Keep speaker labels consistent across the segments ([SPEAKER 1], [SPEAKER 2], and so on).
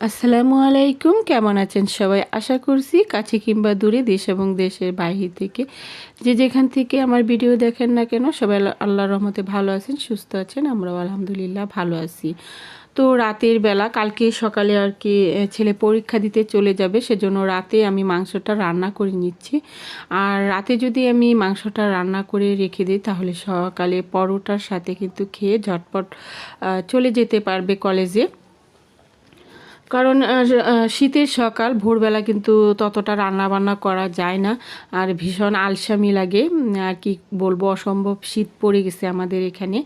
[SPEAKER 1] আসসালামু আলাইকুম, কেমন আছেন সবাই? আশা করছি কাছে কিংবা দূরে দেশ এবং দেশের বাহির থেকে যে যেখান থেকে আমার ভিডিও দেখেন না কেন, সবাই আল্লাহ- রহমতে ভালো আছেন, সুস্থ আছেন, আমরাও আলহামদুলিল্লাহ ভালো আছি। তো রাতের বেলা, কালকে সকালে আর কি ছেলে পরীক্ষা দিতে চলে যাবে, সেজন্য রাতে আমি মাংসটা রান্না করে নিচ্ছি। আর রাতে যদি আমি মাংসটা রান্না করে রেখে দিই, তাহলে সকালে পরোটার সাথে কিন্তু খেয়ে ঝটপট চলে যেতে পারবে কলেজে। কারণ শীতের সকাল, ভোরবেলা কিন্তু ততটা রান্না বান্না করা যায় না। আর ভীষণ আলসামি লাগে। আর কি বলব, অসম্ভব শীত পড়ে গেছে আমাদের এখানে।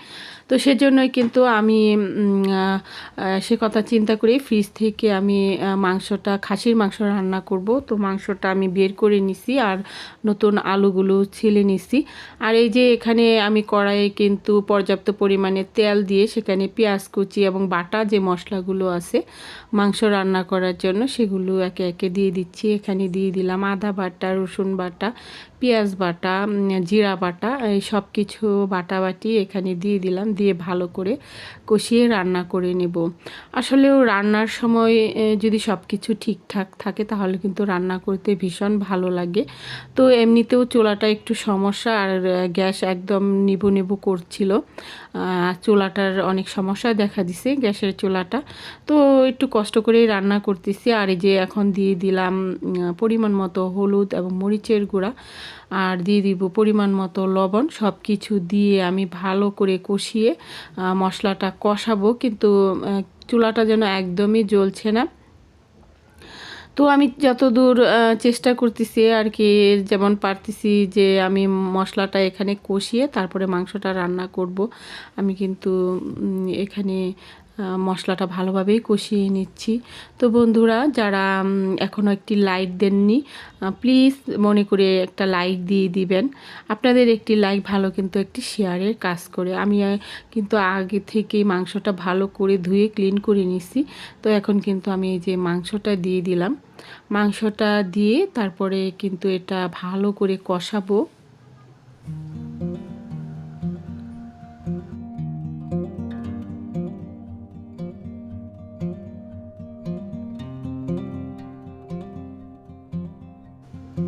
[SPEAKER 1] তো সেজন্যই কিন্তু আমি সে কথা চিন্তা করে ফ্রিজ থেকে আমি মাংসটা, খাসির মাংস রান্না করব। তো মাংসটা আমি বের করে নিছি আর নতুন আলুগুলো ছিলে নিছি। আর এই যে এখানে আমি কড়াইয়ে কিন্তু পর্যাপ্ত পরিমাণে তেল দিয়ে সেখানে পেঁয়াজ কুচি এবং বাটা যে মশলাগুলো আছে, মাংস রান্না করার জন্য সেগুলো একে একে দিয়ে দিচ্ছি। এখানে দিয়ে দিলাম আদা বাটা, রসুন বাটা, পেঁয়াজ বাটা জিরা বাটা, এই সব কিছু বাটা বাটি এখানে দিয়ে দিলাম, দিয়ে ভালো করে কষিয়ে রান্না করে নেব। আসলেও রান্নার সময় যদি সব কিছু ঠিকঠাক থাকে তাহলে কিন্তু রান্না করতে ভীষণ ভালো লাগে। তো এমনিতেও চোলাটা একটু সমস্যা আর গ্যাস একদম নিবু নিবু করছিল। চুলাটার অনেক সমস্যা দেখা দিছে গ্যাসের চোলাটা। তো একটু কষ্ট করেই রান্না করতেছি। আর এই যে এখন দিয়ে দিলাম পরিমাণ মতো হলুদ এবং মরিচের গুঁড়া। আর দিয়ে দিব পরিমাণ মতো লবণ। সব কিছু দিয়ে আমি ভালো করে কষিয়ে মশলাটা কষাবো। কিন্তু চুলাটা যেন একদমই জ্বলছে না। তো আমি যতদূর চেষ্টা করতেছি আর কি, যেমন পারতেছি যে আমি মশলাটা এখানে কষিয়ে তারপরে মাংসটা রান্না করব। আমি কিন্তু এখানে মশলাটা ভালোভাবেই কষিয়ে নিচ্ছি। তো বন্ধুরা, যারা এখনও একটি লাইক দেননি প্লিজ মনে করে একটা লাইক দিয়ে দিবেন। আপনাদের একটি লাইক ভালো কিন্তু একটি শেয়ারের কাজ করে। আমি কিন্তু আগে থেকেই মাংসটা ভালো করে ধুয়ে ক্লিন করে নিছি। তো এখন কিন্তু আমি এই যে মাংসটা দিয়ে দিলাম। মাংসটা দিয়ে তারপরে কিন্তু এটা ভালো করে কষাবো।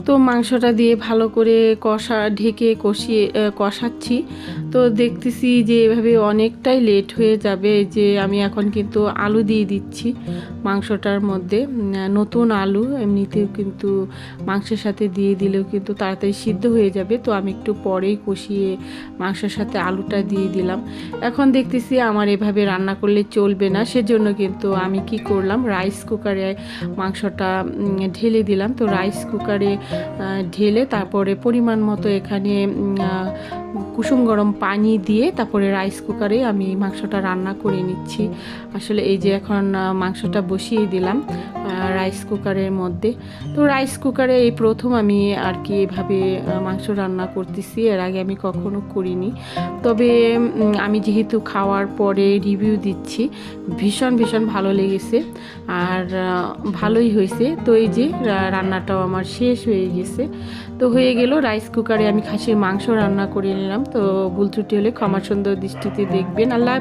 [SPEAKER 1] তো মাংসটা দিয়ে ভালো করে কষা, ঢেকে কষিয়ে কষাচ্ছি। তো দেখতেছি যে এভাবে অনেকটাই লেট হয়ে যাবে। যে আমি এখন কিন্তু আলু দিয়ে দিচ্ছি মাংসটার মধ্যে। নতুন আলু, এমনিতেও কিন্তু মাংসের সাথে দিয়ে দিলেও কিন্তু তাড়াতাড়ি সিদ্ধ হয়ে যাবে। তো আমি একটু পরেই কষিয়ে মাংসের সাথে আলুটা দিয়ে দিলাম। এখন দেখতেছি আমার এভাবে রান্না করলে চলবে না। সেজন্য কিন্তু আমি কি করলাম রাইস কুকারে মাংসটা ঢেলে দিলাম। তো রাইস কুকারে ঢেলে তারপরে পরিমাণ মতো এখানে কুসুম গরম পানি দিয়ে তারপরে রাইস কুকারে আমি মাংসটা রান্না করে নিচ্ছি। আসলে এই যে এখন মাংসটা বসিয়ে দিলাম। রাইস কুকারের মধ্যে। তো রাইস কুকারে এই প্রথম আমি আর কি এভাবে মাংস রান্না করতেছি। এর আগে আমি কখনো করিনি। তবে আমি যেহেতু খাওয়ার পরে রিভিউ দিচ্ছি, ভীষণ ভীষণ ভালো লেগেছে। আর ভালোই হয়েছে। তো এই যে রান্নাটাও আমার শেষ হয়ে গেছে। তো হয়ে গেল রাইস কুকারে আমি খাসির মাংস রান্না করে নিলাম। তো ভুল ত্রুটি হলে ক্ষমা সুন্দর দৃষ্টিতে দেখবেন। আল্লাহ।